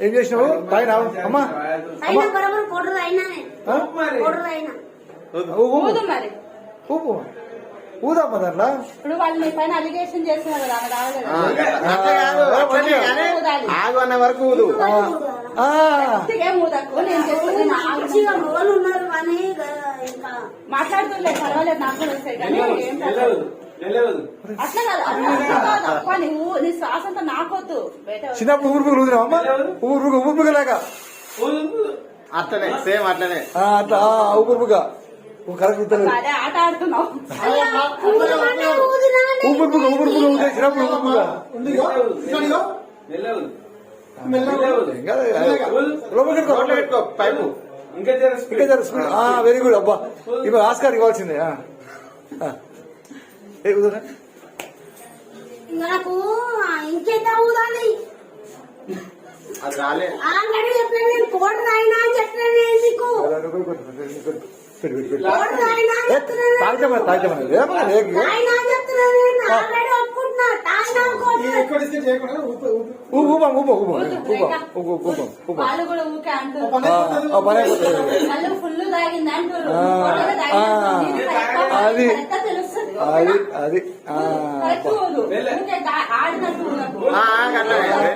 ఏం చేసినావు? అమ్మా. అయినా ఊపు. ఊదమ్మా దాంట్లో ఇప్పుడు వాళ్ళు మీ పైన అలిగేషన్ చేస్తున్నారు కదా ఆమె రావాలి ఆగు అన్న వరకు ఊదు. మాట్లాడుతుండే పర్వాలేదు నాకు కూడా వస్తాయి కానీ ఏం కాదు. అట్లా కాదు అట్లా నీ శ్వాస అంతా నాకొద్దు బయట చిన్నప్పుడు ఊరు పురుగులు ఊదినావు అమ్మా? ఊరు ఊరు పురుగులేక అట్లనే సేమ్ అట్లనే. అట్లా కరెక్ట్ ఊదే చిన్నప్పుడు వెరీ గుడ్ అబ్బా. ఇవి ఆస్కార్ ఇవ్వాల్సిందే నాకు ఇంకెంత ఊదాలి అది రాలే. ఆల్రెడీ చెప్పాను నేను కోడరు అయినా అని చెప్పాను నేను నీకు? కోడరు అయినా అని చెప్తున్నాను తాగితే మరి తాగితే మరి ఏమన్నా రేపు అయినా అని చెప్తున్నాను నేను ఆల్రెడీ ఒప్పుకుంటున్నా. తాగినా కోడరు ఊపు ఊపం ఊపం. ఊపం ఊపం ఊపం ఊపం. ఊపం వాళ్ళు కూడా ఊకే అంటారు వాళ్ళు ఫుల్ తాగింది అంటారు తాగింది కరెక్ట్? అది. అది కరెక్ట్. ఊదు ஆ கரெக்டாக